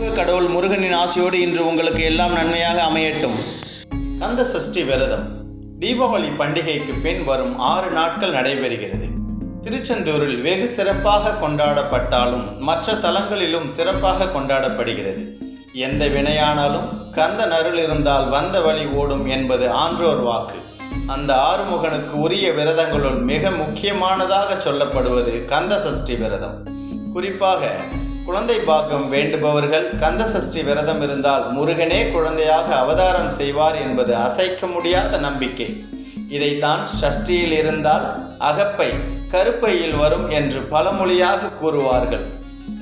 முருக கடவுள் முருகனின் ஆசையோடு இன்று உங்களுக்கு எல்லாம் நன்மையாக அமையட்டும். கந்த சஷ்டி விரதம். தீபாவளி பண்டிகைக்கு பின் வரும் ஆறு நாட்கள் நடைபெறுகிறது. திருச்செந்தூரில் வெகு சிறப்பாக கொண்டாடப்பட்டாலும் மற்ற தலங்களிலும் சிறப்பாக கொண்டாடப்படுகிறது. எந்த வினையானாலும் கந்த நருள் இருந்தால் வந்த வழி ஓடும் என்பது ஆன்றோர் வாக்கு. அந்த ஆறுமுகனுக்கு உரிய விரதங்களுள் மிக முக்கியமானதாக சொல்லப்படுவது கந்த சஷ்டி விரதம். குறிப்பாக குழந்தை பாக்கம் வேண்டுபவர்கள் கந்த சஷ்டி விரதம் இருந்தால் முருகனே குழந்தையாக அவதாரம் செய்வார் என்பது அசைக்க முடியாத நம்பிக்கை. இதைத்தான் சஷ்டியில் இருந்தால் அகப்பை கருப்பையில் வரும் என்று பழமொழியாக கூறுவார்கள்.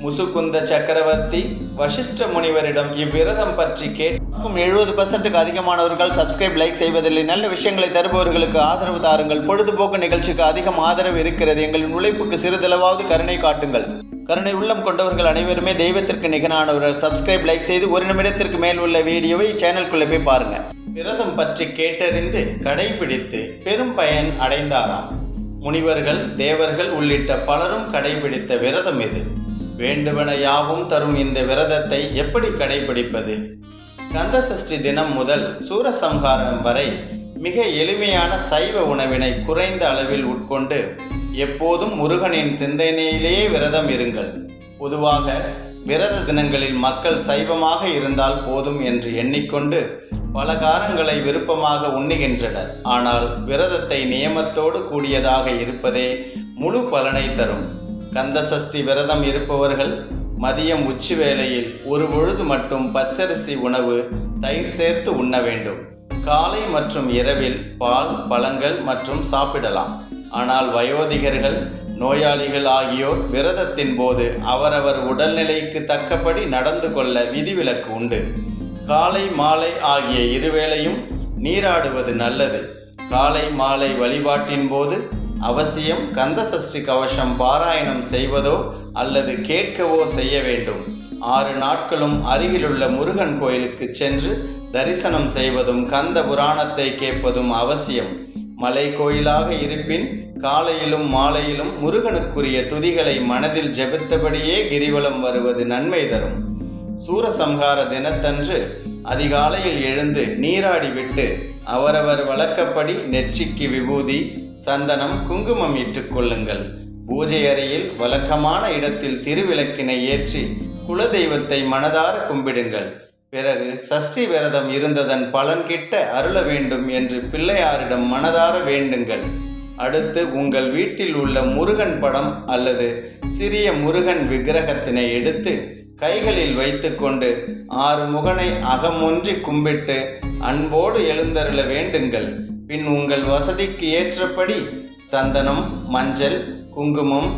முசுகுந்த சக்கரவர்த்தி வசிஷ்ட முனிவரிடம் இவ்விரதம் பற்றி கேட்கும் எழுபது பர்சன்ட்டுக்கு அதிகமானவர்கள் சப்ஸ்கிரைப் லைக் செய்வதில்லை. நல்ல விஷயங்களை தருபவர்களுக்கு ஆதரவு தாருங்கள். பொழுதுபோக்கு நிகழ்ச்சிக்கு அதிகம் ஆதரவு இருக்கிறது. எங்களின் உழைப்புக்கு சிறிதளவாவது கருணை காட்டுங்கள். கருணை உள்ளம் கொண்டவர்கள் அனைவருமே தெய்வத்திற்கு நிகரானவர்கள். சப்ஸ்கிரைப் லைக் செய்து ஒரு நிமிடத்திற்கு மேல் உள்ள வீடியோவை சேனல்குள்ளே போய் பாருங்க. விரதம் பற்றி கேட்டறிந்து கடைபிடித்து பெரும் பயன் அடைந்தாராம். முனிவர்கள் தேவர்கள் உள்ளிட்ட பலரும் கடைபிடித்த விரதம் இது. வேண்டுவன யாவும் தரும் இந்த விரதத்தை எப்படி கடைபிடிப்பது? கந்த சஷ்டி தினம் முதல் சூரசம்ஹாரம் வரை மிக எளிமையான சைவ உணவினை குறைந்த அளவில் உட்கொண்டு எப்போதும் முருகனின் சிந்தனையிலேயே விரதம் இருங்கள். பொதுவாக விரத தினங்களில் மக்கள் சைவமாக இருந்தால் போதும் என்று எண்ணிக்கொண்டு பலகாரங்களை விருப்பமாக உண்ணுகின்றனர். ஆனால் விரதத்தை நியமத்தோடு கூடியதாக இருப்பதே முழு பலனை தரும். கந்தசஷ்டி விரதம் இருப்பவர்கள் மதியம் உச்சி வேளையில் ஒரு பொழுது மட்டும் பச்சரிசி உணவு தயிர் சேர்த்து உண்ண வேண்டும். காலை மற்றும் இரவில் பால் பழங்கள் மற்றும் சாப்பிடலாம். ஆனால் வயோதிகர்கள் நோயாளிகள் ஆகியோர் விரதத்தின் போது அவரவர் உடல்நிலைக்கு தக்கபடி நடந்து கொள்ள விதிவிலக்கு உண்டு. காலை மாலை ஆகிய இருவேளையும் நீராடுவது நல்லது. காலை மாலை வழிபாட்டின் போது அவசியம் கந்த சஷ்டி கவசம் பாராயணம் செய்வதோ அல்லது கேட்கவோ செய்ய வேண்டும். ஆறு நாட்களும் அருகிலுள்ள முருகன் கோயிலுக்கு சென்று தரிசனம் செய்வதும் கந்த புராணத்தை கேட்பதும் அவசியம். மலை கோயிலாக இருப்பின் காலையிலும் மாலையிலும் முருகனுக்குரிய துதிகளை மனதில் ஜெபித்தபடியே கிரிவலம் வருவது நன்மை தரும். சூரசம்ஹார தினத்தன்று அதிகாலையில் எழுந்து நீராடிவிட்டு அவரவர் வழக்கப்படி நெற்றிக்கு விபூதி சந்தனம் குங்குமம் இட்டுக்கொள்ளுங்கள் பூஜை அறையில் வழக்கமான இடத்தில் திருவிளக்கினை ஏற்றி குலதெய்வத்தை மனதார கும்பிடுங்கள். பிறகு சஷ்டி விரதம் இருந்ததன் பலன் கிட்ட அருள வேண்டும் என்று பிள்ளையாரிடம் மனதார வேண்டுங்கள். அடுத்து உங்கள் வீட்டில் உள்ள முருகன் படம் அல்லது சிறிய முருகன் விக்கிரகத்தினை எடுத்து கைகளில் வைத்துக்கொண்டு ஆறு முகனை அகமொன்றி கும்பிட்டு அன்போடு எழுந்தருள வேண்டுங்கள். பின் உங்கள் வசதிக்கு ஏற்றபடி சந்தனம் மஞ்சள் குங்குமம்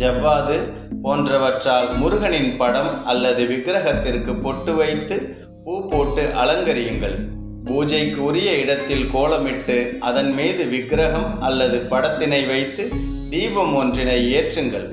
ஜவ்வாது போன்றவற்றால் முருகனின் படம் அல்லது விக்கிரகத்திற்கு பொட்டு வைத்து பூ போட்டு அலங்கரியுங்கள். பூஜைக்கு உரிய இடத்தில் கோலமிட்டு அதன் மீது விக்கிரகம் அல்லது படத்தினை வைத்து தீபம் ஒன்றினை ஏற்றுங்கள்.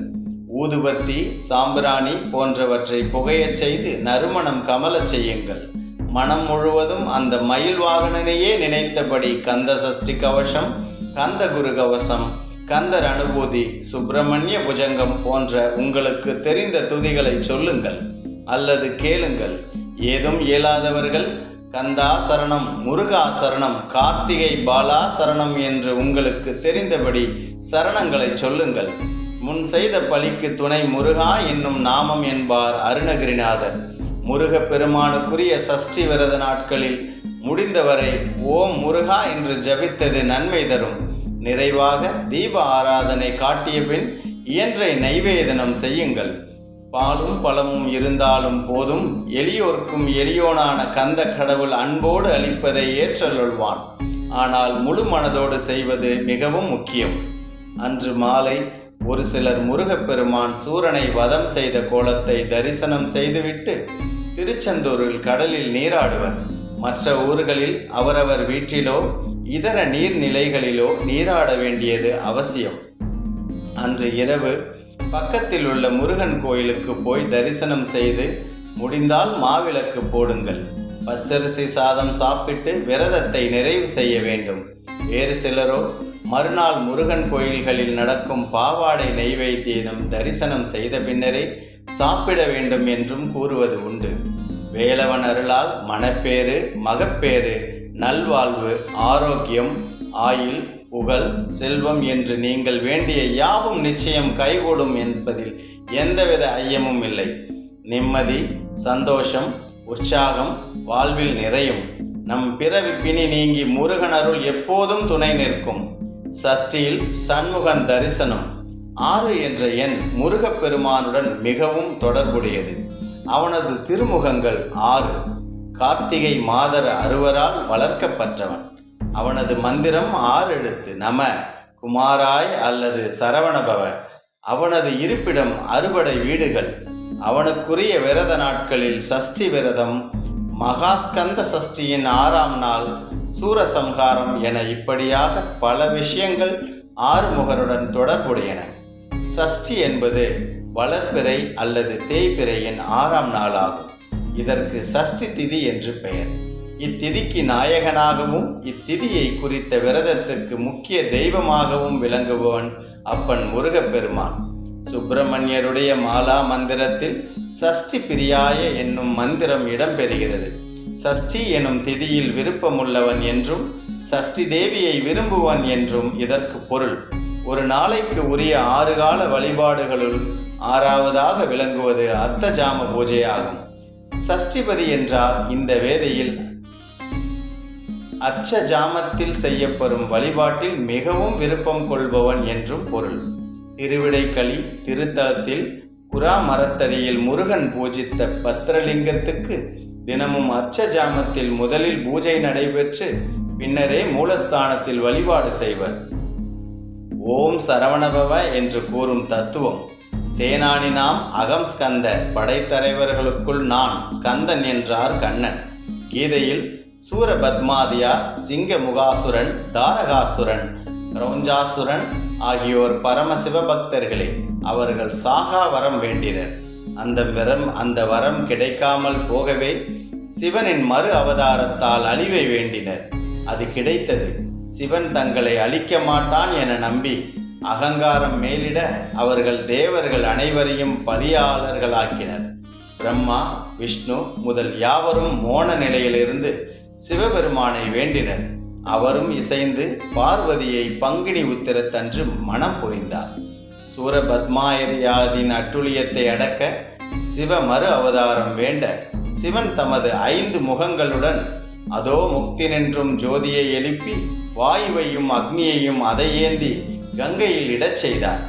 ஊதுபத்தி சாம்பிராணி போன்றவற்றை புகையச் செய்து நறுமணம் கமலச் செய்யுங்கள். மனம் முழுவதும் அந்த மயில் வாகனனையே நினைத்தபடி கந்த சஷ்டி கவசம் கந்த குரு கவசம் கந்தர் அனுபூதி சுப்பிரமணிய புஜங்கம் போன்ற உங்களுக்கு தெரிந்த துதிகளை சொல்லுங்கள் அல்லது கேளுங்கள். ஏதும் இயலாதவர்கள் கந்தா சரணம் முருகா சரணம் கார்த்திகை பாலா சரணம் என்று உங்களுக்கு தெரிந்தபடி சரணங்களை சொல்லுங்கள். முன் செய்த பழிக்கு துணை முருகா என்னும் நாமம் என்பார் அருணகிரிநாதர். முருகப் பெருமானுக்குரிய சஷ்டி விரத நாட்களில் முடிந்தவரை ஓம் முருகா என்று ஜபித்தது நன்மை தரும். நிறைவாக தீப ஆராதனை காட்டிய பின் இயன்றை நைவேதனம் செய்யுங்கள். பாலும் பழமும் இருந்தாலும் போதும். எளியோர்க்கும் எளியோனான கந்த கடவுள் அன்போடு அளிப்பதை ஏற்றருள்வான். ஆனால் முழு மனதோடு செய்வது மிகவும் முக்கியம். அன்று மாலை ஒரு சிலர் முருகப்பெருமான் சூரனை வதம் செய்த கோலத்தை தரிசனம் செய்துவிட்டு திருச்செந்தூரில் கடலில் நீராடுவர். மற்ற ஊர்களில் அவரவர் வீட்டிலோ இதர நீர்நிலைகளிலோ நீராட வேண்டியது அவசியம். அன்று இரவு பக்கத்தில் உள்ள முருகன் கோயிலுக்கு போய் தரிசனம் செய்து முடிந்தால் மாவிளக்கு போடுங்கள். பச்சரிசி சாதம் சாப்பிட்டு விரதத்தை நிறைவு செய்ய வேண்டும். வேறு சிலரோ மறுநாள் முருகன் கோயில்களில் நடக்கும் பாவாடை நெய்வேத்தியம் தரிசனம் செய்த பின்னரே சாப்பிட வேண்டும் என்றும் கூறுவது உண்டு. வேலவன் அருளால் மணப்பேறு மகப்பேறு நல்வாழ்வு ஆரோக்கியம் ஆயுள் புகழ் செல்வம் என்று நீங்கள் வேண்டிய யாவும் நிச்சயம் கைகூடும் என்பதில் எந்தவித ஐயமும் இல்லை. நிம்மதி சந்தோஷம் உற்சாகம் வாழ்வில் நிறையும். நம் பிறவி பிணி நீங்கி முருகன் அருள் எப்போதும் துணை நிற்கும். சஷ்டியில் சண்முகன் தரிசனம். ஆறு என்ற எண் முருகப்பெருமானுடன் மிகவும் தொடர்புடையது. அவனது திருமுகங்கள் ஆறு. கார்த்திகை மாதர அறுவரால் வளர்க்கப்பட்டவன். அவனது மந்திரம் ஆறு எழுத்து. நம குமாராய் அல்லது சரவணபவ. அவனது இருப்பிடம் அறுபடை வீடுகள். அவனுக்குரிய விரத நாட்களில் சஷ்டி விரதம் மகாஸ்கந்த சஷ்டியின் ஆறாம் நாள் சூரசம்ஹாரம் என இப்படியாக பல விஷயங்கள் ஆறுமுகருடன் தொடர்புடையன. சஷ்டி என்பது வளர்பிறை அல்லது தேய்பிறையின் ஆறாம் நாளாகும். இதற்கு சஷ்டி திதி என்று பெயர். இத்திதிக்கு நாயகனாகவும் இத்திதியை குறித்த விரதத்துக்கு முக்கிய தெய்வமாகவும் விளங்குபவன் அப்பன் முருகப்பெருமான். சுப்பிரமணியருடைய மாலா மந்திரத்தில் சஷ்டி பிரியாய என்னும் மந்திரம் இடம்பெறுகிறது. சஷ்டி எனும் திதியில் விருப்பமுள்ளவன் என்றும் சஷ்டி தேவியை விரும்புவன் என்றும் இதற்கு பொருள். ஒரு நாளைக்கு உரிய ஆறு கால வழிபாடுகளுள் ஆறாவதாக விளங்குவது அர்த்த ஜாம பூஜையாகும். சஷ்டிபதி என்றால் இந்த வேதையில் அர்ச்ச ஜாமத்தில் செய்யப்படும் வழிபாட்டில் மிகவும் விருப்பம் கொள்பவன் என்றும் பொருள். திருவிடைக்களி திருத்தலத்தில் குரா மரத்தடியில் முருகன் பூஜித்த பத்திரலிங்கத்துக்கு தினமும் அர்ச்ச ஜாமத்தில் முதலில் பூஜை நடைபெற்று பின்னரே மூலஸ்தானத்தில் வழிபாடு செய்வர். ஓம் சரவணபவ என்று கூறும் தத்துவம். சேனானி நாம் அகம் ஸ்கந்த படைத்தலைவர்களுக்குள் நான் ஸ்கந்தன் என்றார் கண்ணன். கீதையில் சூரபத்மாதியார் சிங்க முகாசுரன் தாரகாசுரன் கிரௌஞ்சாசுரன் ஆகியோர் பரம சிவபக்தர்களே அவர்கள் சாகா வரம் வேண்டினர். அந்த வரம் அந்த வரம் கிடைக்காமல் போகவே சிவனின் மறு அவதாரத்தால் அழிவை வேண்டினர். அது கிடைத்தது. சிவன் தங்களை அழிக்க மாட்டான் என நம்பி அகங்காரம் மேலிட அவர்கள் தேவர்கள் அனைவரையும் பலியாளர்களாக்கினர். பிரம்மா விஷ்ணு முதல் யாவரும் மோன நிலையிலிருந்து சிவபெருமானை வேண்டினர். அவரும் இசைந்து பார்வதியை பங்கினி உத்திரத்தன்று மனம் புரிந்தார் சூரபத்மாயரியாதின் அட்டுழியத்தை அடக்க சிவ மறு அவதாரம் வேண்ட சிவன் தமது ஐந்து முகங்களுடன் அதோ முக்தி நின்றும் ஜோதியை எழுப்பி வாயுவையும் அக்னியையும் அதை ஏந்தி கங்கையில் இடச் செய்தார்.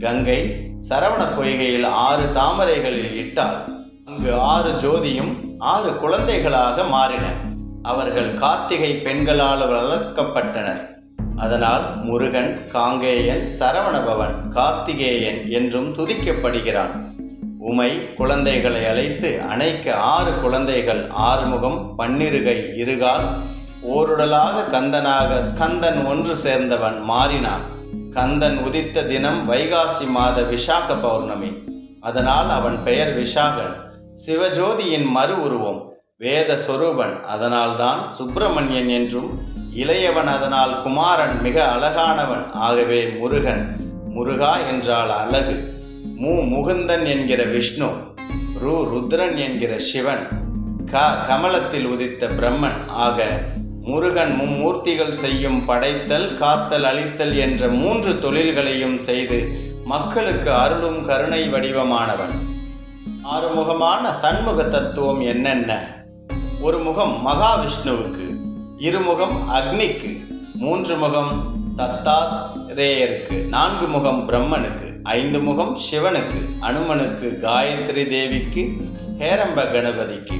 கங்கை சரவண பொய்கையில் ஆறு தாமரைகளில் இட்டாள். அங்கு ஆறு ஜோதியும் ஆறு குழந்தைகளாக மாறின. அவர்கள் கார்த்திகை பெண்களால் வளர்க்கப்பட்டனர். அதனால் முருகன் காங்கேயன் சரவணபவன் கார்த்திகேயன் என்றும் துதிக்கப்படுகிறான். உமை குழந்தைகளை அழைத்து அணைக்க ஆறு குழந்தைகள் ஆறுமுகம் பன்னிருகை இருகால் ஓருடலாக கந்தனாக ஸ்கந்தன் ஒன்று சேர்ந்தவன் மாறினான். கந்தன் உதித்த தினம் வைகாசி மாத விசாக பௌர்ணமி. அதனால் அவன் பெயர் விஷாகன் சிவஜோதியின் மறு உருவம். வேத சொரூபன். அதனால்தான் சுப்பிரமணியன் என்றும் இளையவன் அதனால் குமாரன் மிக அழகானவன். ஆகவே முருகன் முருகா என்றால் அழகு. மு. முகுந்தன் என்கிற விஷ்ணு ரு. ருத்ரன் என்கிற சிவன் க. கமலத்தில் உதித்த பிரம்மன். ஆக முருகன் மும்மூர்த்திகள் செய்யும் படைத்தல் காத்தல் அழித்தல் என்ற மூன்று தொழில்களையும் செய்து மக்களுக்கு அருளும் கருணை வடிவமானவன். ஆறுமுகமான சண்முக தத்துவம் என்னென்ன? ஒரு முகம் மகாவிஷ்ணுவுக்கு இருமுகம் அக்னிக்கு மூன்று முகம் தத்தாரேயருக்கு நான்கு முகம் பிரம்மனுக்கு ஐந்து முகம் சிவனுக்கு அனுமனுக்கு காயத்ரி தேவிக்கு ஹேரம்ப கணபதிக்கு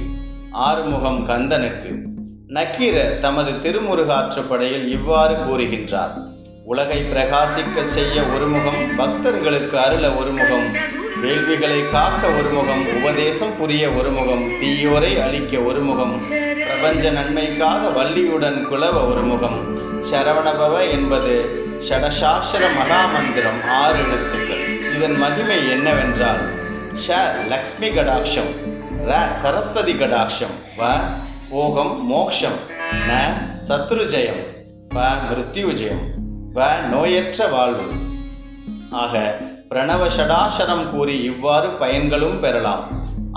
ஆறுமுகம் கந்தனுக்கு நக்கீரர் தமது திருமுருகாற்றுப்படையில் இவ்வாறு கூறுகின்றார். உலகை பிரகாசிக்கச் செய்ய ஒரு முகம் பக்தர்களுக்கு அருள ஒரு முகம் வேள்விகளை காக்க ஒரு முகம் உபதேசம் புரிய ஒரு முகம் தீயோரை அழிக்க ஒரு முகம் பிரபஞ்ச நன்மைக்காக வள்ளியுடன் குலவ ஒரு முகம் சரவணபவ என்பது ஷடசாஸ்திர மகாமந்திரம் ஆறு எழுத்துக்கள். இதன் மகிமை என்னவென்றால் ஷ லக்ஷ்மி கடாட்சம் ர சரஸ்வதி கடாட்சம் வ ஓகம் மோக்ஷம் ந சத்ருஜயம் ப மிருத்யுஜயம் வ நோயற்ற வாழ்வு ஆக பிரணவ ஷடாசரம் கூறி இவ்வாறு பயன்களும் பெறலாம்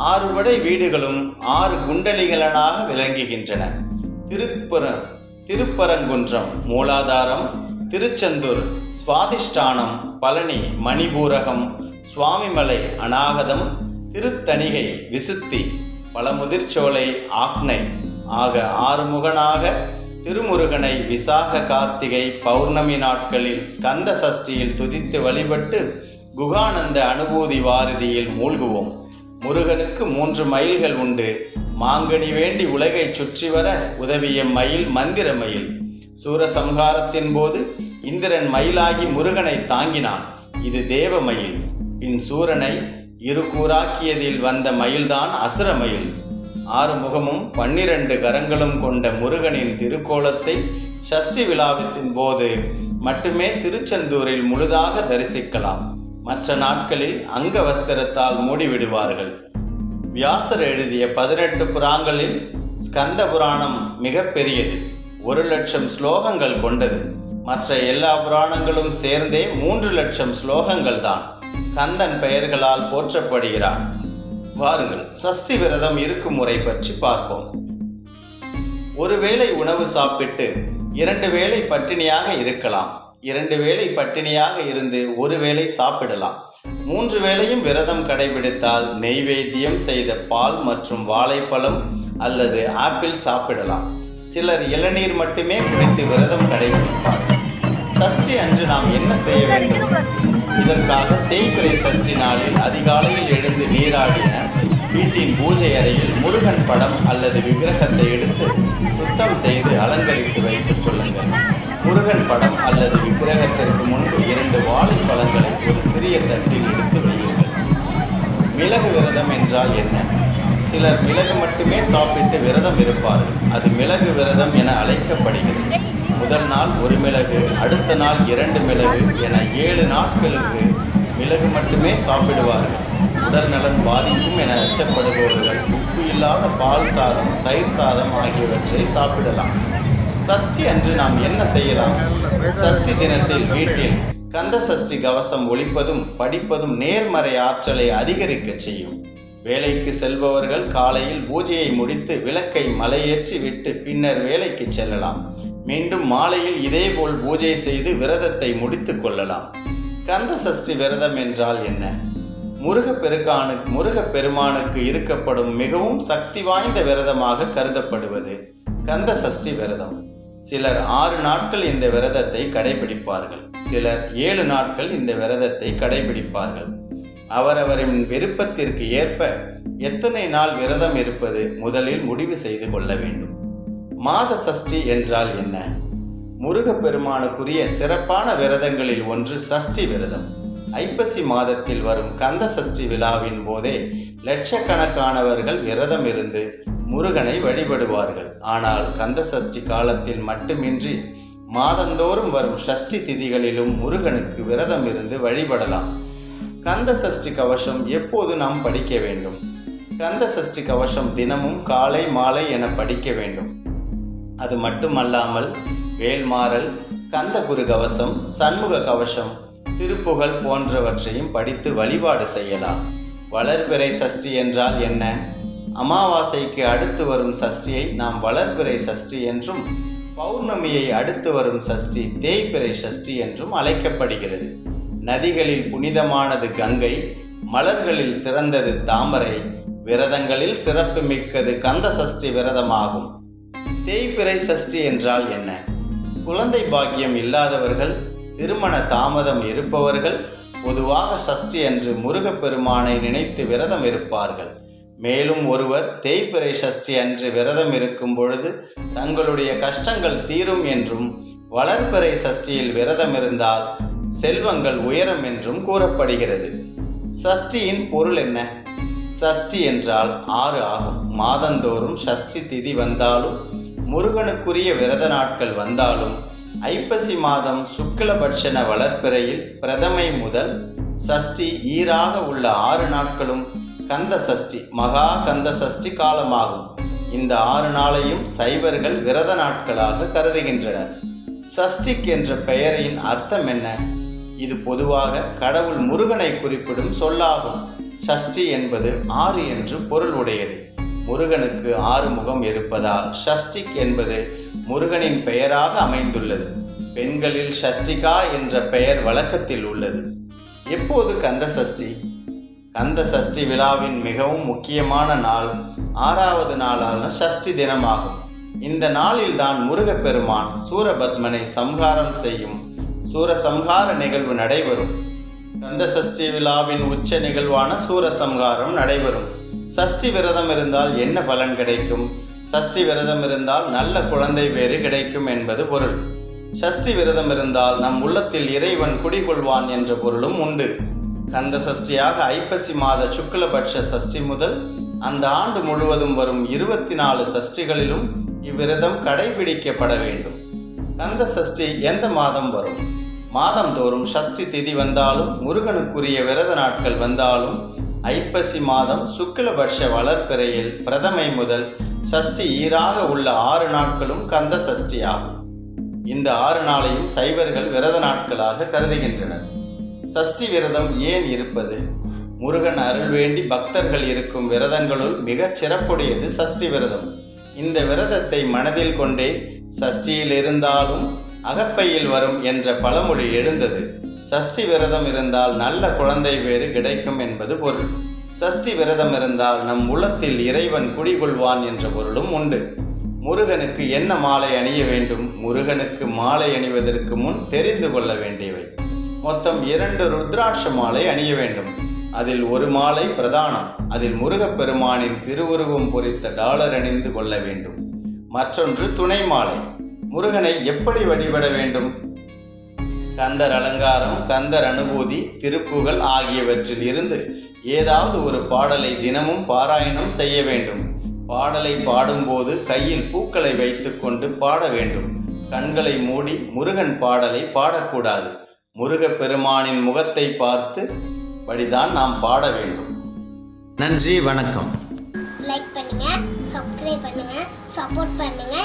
ஆறுபடை வீடுகளும் ஆறு குண்டலிகளனாக விளங்குகின்றன திருப்புற திருப்பரங்குன்றம் மூலாதாரம் திருச்செந்தூர் சுவாதிஷ்டானம் பழனி மணிபூரகம் சுவாமிமலை அநாகதம் திருத்தணிகை விசுத்தி பழமுதிர்ச்சோலை ஆக்னை ஆக ஆறுமுகனாக திருமுருகனை விசாக கார்த்திகை பௌர்ணமி நாட்களில் ஸ்கந்த சஷ்டியில் துதித்து வழிபட்டு குகானந்த அனுபூதி வாரதியில் மூழ்குவோம். முருகனுக்கு மூன்று மயில்கள் உண்டு. மாங்கனி வேண்டி உலகைச் சுற்றி வர உதவிய மயில் மந்திர மயில். சூரசம்ஹாரத்தின் போது இந்திரன் மயிலாகி முருகனை தாங்கினான். இது தேவ மயில். பின் சூரனை இருகூறாக்கியதில் வந்த மயில்தான் அசுர மயில். ஆறு முகமும் பன்னிரண்டு கரங்களும் கொண்ட முருகனின் திருக்கோலத்தை ஷஷ்டி விழாவின் போது மட்டுமே திருச்செந்தூரில் முழுதாக தரிசிக்கலாம். மற்ற நாட்களில் அங்க வஸ்திரத்தால் மூடிவிடுவார்கள். வியாசர் எழுதிய பதினெட்டு புறாங்களில் ஸ்கந்த புராணம் மிகப்பெரியது ஒரு லட்சம் ஸ்லோகங்கள் கொண்டது. மற்ற எல்லா புராணங்களும் சேர்ந்தே மூன்று லட்சம் ஸ்லோகங்கள் தான் கந்தன் பெயர்களால் போற்றப்படுகிறான் வாருங்கள் சஷ்டி விரதம் இருக்கும் முறை பற்றி பார்ப்போம். ஒருவேளை உணவு சாப்பிட்டு இரண்டு வேளை பட்டினியாக இருக்கலாம். இரண்டு வேளை பட்டினியாக இருந்து ஒரு வேளை சாப்பிடலாம். மூன்று வேளையும் விரதம் கடைபிடித்தால் நெய்வேத்தியம் செய்த பால் மற்றும் வாழைப்பழம் அல்லது ஆப்பிள் சாப்பிடலாம். சிலர் இளநீர் மட்டுமே குடித்து விரதம் கடைபிடிப்பார் சஷ்டி அன்று நாம் என்ன செய்ய வேண்டும்? இதற்காக தேய்பிரை சஷ்டி நாளில் அதிகாலையில் எழுந்து நீராடின வீட்டின் பூஜை அறையில் முருகன் படம் அல்லது விக்கிரகத்தை எடுத்து சுத்தம் செய்து அலங்கரித்து வைத்துக் கொள்ளுங்கள். முருகன் படம் அல்லது விக்கிரகத்திற்கு முன்பு இரண்டு வாழைப்பழங்களை ஒரு சிறிய தட்டில் எடுத்து வையுங்கள். மிளகு விரதம் என்றால் என்ன? சிலர் மிளகு மட்டுமே சாப்பிட்டு விரதம் இருப்பார்கள். அது மிளகு விரதம் என அழைக்கப்படுகிறது. முதல் நாள் ஒரு மிளகு அடுத்த நாள் இரண்டு மிளகு என ஏழு நாட்களுக்கு மிளகு மட்டுமே சாப்பிடுவார்கள். உடல் நலன் பாதிக்கும் என அச்சப்படுபவர்கள் உப்பு இல்லாத பால் சாதம் தயிர் சாதம் ஆகியவற்றை சாப்பிடலாம். சஷ்டி அன்று நாம் என்ன செய்யலாம்? சஷ்டி தினத்தில் வீட்டில் கந்த சஷ்டி கவசம் ஒழிப்பதும் படிப்பதும் நேர்மறை ஆற்றலை அதிகரிக்க செய்யும். வேலைக்கு செல்பவர்கள் காலையில் பூஜையை முடித்து விளக்கை மலையேற்றி விட்டு பின்னர் வேலைக்கு செல்லலாம். மீண்டும் மாலையில் இதேபோல் பூஜை செய்து விரதத்தை முடித்துக் கொள்ளலாம். கந்த சஷ்டி விரதம் என்றால் என்ன? முருகப்பெருக்கானுக்கு முருகப்பெருமானுக்கு இருக்கப்படும் மிகவும் சக்தி வாய்ந்த விரதமாக கருதப்படுவது கந்த சஷ்டி விரதம். சிலர் ஆறு நாட்கள் இந்த விரதத்தை கடைபிடிப்பார்கள். சிலர் ஏழு நாட்கள் இந்த விரதத்தை கடைபிடிப்பார்கள். அவரவரின் விருப்பத்திற்கு ஏற்ப எத்தனை நாள் விரதம் இருப்பது முதலில் முடிவு செய்து கொள்ள வேண்டும். மாத சஷ்டி என்றால் என்ன? முருகப்பெருமானுக்குரிய சிறப்பான விரதங்களில் ஒன்று சஷ்டி விரதம். ஐப்பசி மாதத்தில் வரும் கந்த சஷ்டி விழாவின் போதே லட்சக்கணக்கானவர்கள் விரதம் இருந்து முருகனை வழிபடுவார்கள். ஆனால் கந்த சஷ்டி காலத்தில் மட்டுமின்றி மாதந்தோறும் வரும் ஷஷ்டி திதிகளிலும் முருகனுக்கு விரதம் இருந்து வழிபடலாம். கந்த சஷ்டி கவசம் எப்போது நாம் படிக்க வேண்டும்? கந்த சஷ்டி கவசம் தினமும் காலை மாலை என படிக்க வேண்டும். அது மட்டுமல்லாமல் வேல்மாறல் கந்தகுரு கவசம் சண்முக கவசம் திருப்புகழ் போன்றவற்றையும் படித்து வழிபாடு செய்யலாம். வளர்பிறை சஷ்டி என்றால் என்ன? அமாவாசைக்கு அடுத்து வரும் சஷ்டியை நாம் வளர்பிறை சஷ்டி என்றும் பௌர்ணமியை அடுத்து வரும் சஷ்டி தேய்பிறை சஷ்டி என்றும் அழைக்கப்படுகிறது. நதிகளில் புனிதமானது கங்கை மலர்களில் சிறந்தது தாமரை விரதங்களில் சிறப்பு மிக்கது கந்த சஷ்டி விரதமாகும். தேய்பிறை சஷ்டி என்றால் என்ன? குழந்தை பாக்கியம் இல்லாதவர்கள் திருமண தாமதம் இருப்பவர்கள் பொதுவாக சஷ்டி என்று முருகப்பெருமானை நினைத்து விரதம் இருப்பார்கள். மேலும் ஒருவர் தேய்பிறை சஷ்டி அன்று விரதம் இருக்கும் பொழுது தங்களுடைய கஷ்டங்கள் தீரும் என்றும் வளர்பிறை சஷ்டியில் விரதம் இருந்தால் செல்வங்கள் உயரம் என்றும் கூறப்படுகிறது. சஷ்டியின் பொருள் என்ன? சஷ்டி என்றால் ஆறு ஆகும். மாதந்தோறும் சஷ்டி திதி வந்தாலும் முருகனுக்குரிய விரத நாட்கள் வந்தாலும் ஐப்பசி மாதம் சுக்லபட்சண வளர்ப்பிறையில் பிரதமை முதல் சஷ்டி ஈராக உள்ள ஆறு நாட்களும் கந்த சஷ்டி மகா கந்த சஷ்டி காலமாகும். இந்த ஆறு நாளையும் சைவர்கள் விரத நாட்களாக கருதுகின்றனர். சஷ்டிக் என்ற பெயரின் அர்த்தம் என்ன? இது பொதுவாக கடவுள் முருகனை குறிப்பிடும் சொல்லாகும். சஷ்டி என்பது ஆறு என்று பொருள் உடையது. முருகனுக்கு ஆறு முகம் இருப்பதால் ஷஷ்டிக் என்பது முருகனின் பெயராக அமைந்துள்ளது. பெண்களில் ஷஷ்டிகா என்ற பெயர் வழக்கத்தில் உள்ளது. எப்போது கந்த சஷ்டி? கந்த சஷ்டி விழாவின் மிகவும் முக்கியமான நாள் ஆறாவது நாளான சஷ்டி தினமாகும். இந்த நாளில்தான் முருகப்பெருமான் சூரபத்மனை சம்ஹாரம் செய்யும். சூரசம்ஹார நிகழ்வு நடைபெறும். கந்த சஷ்டி விழாவின் உச்ச நிகழ்வான சூரசம்ஹாரம் நடைபெறும். சஷ்டி விரதம் இருந்தால் என்ன பலன் கிடைக்கும்? சஷ்டி விரதம் இருந்தால் நல்ல குழந்தை வேறு கிடைக்கும் என்பது பொருள். சஷ்டி விரதம் இருந்தால் நம் உள்ளத்தில் இறைவன் குடிகொள்வான் என்ற பொருளும் உண்டு. கந்த சஷ்டியாக ஐப்பசி மாத சுக்லபட்ச சஷ்டி முதல் அந்த ஆண்டு முழுவதும் வரும் இருபத்தி நாலு சஷ்டிகளிலும் இவ்விரதம் கடைபிடிக்கப்பட வேண்டும். கந்த சஷ்டி எந்த மாதம் வரும்? மாதந்தோறும் சஷ்டி திதி வந்தாலும் முருகனுக்குரிய விரத நாட்கள் வந்தாலும் ஐப்பசி மாதம் சுக்லபட்ச வளர்ப்பிறையில் பிரதமை முதல் சஷ்டி ஈராக உள்ள ஆறு நாட்களும் கந்த சஷ்டி ஆகும். இந்த ஆறு நாளையும் சைவர்கள் விரத நாட்களாக கருதுகின்றனர். சஷ்டி விரதம் ஏன் இருப்பது? முருகன் அருள் வேண்டி பக்தர்கள் இருக்கும் விரதங்களுள் மிகச் சிறப்புடையது சஷ்டி விரதம். இந்த விரதத்தை மனதில் கொண்டே சஷ்டியில் இருந்தாலும் அகப்பையில் வரும் என்ற பழமொழி எழுந்தது. சஷ்டி விரதம் இருந்தால் நல்ல குழந்தை வேறு கிடைக்கும் என்பது பொருள். சஷ்டி விரதம் இருந்தால் நம் உள்ளத்தில் இறைவன் குடிகொள்வான் என்ற பொருளும் உண்டு. முருகனுக்கு என்ன மாலை அணிய வேண்டும்? முருகனுக்கு மாலை அணிவதற்கு முன் தெரிந்து கொள்ள வேண்டியவை. மொத்தம் இரண்டு ருத்ராட்ச மாலை அணிய வேண்டும். அதில் ஒரு மாலை பிரதானம். அதில் முருகப்பெருமானின் திருவுருவம் பொறித்த டாலர் அணிந்து கொள்ள வேண்டும். மற்றொன்று துணை மாலை. முருகனை எப்படி வழிபட வேண்டும்? கந்தர் அலங்காரம் கந்தர் அனுபூதி திருப்புகள் ஆகியவற்றில் இருந்து ஏதாவது ஒரு பாடலை தினமும் பாராயணம் செய்ய வேண்டும். பாடலை பாடும்போது கையில் பூக்களை வைத்துக்கொண்டு பாட வேண்டும். கண்களை மூடி முருகன் பாடலை பாடக்கூடாது. முருகப் பெருமானின் முகத்தை பார்த்து படிதான் நாம் பாட வேண்டும். நன்றி வணக்கம். லைக் பண்ணுங்க சப்ஸ்கிரைப் பண்ணுங்க சப்போர்ட் பண்ணுங்க.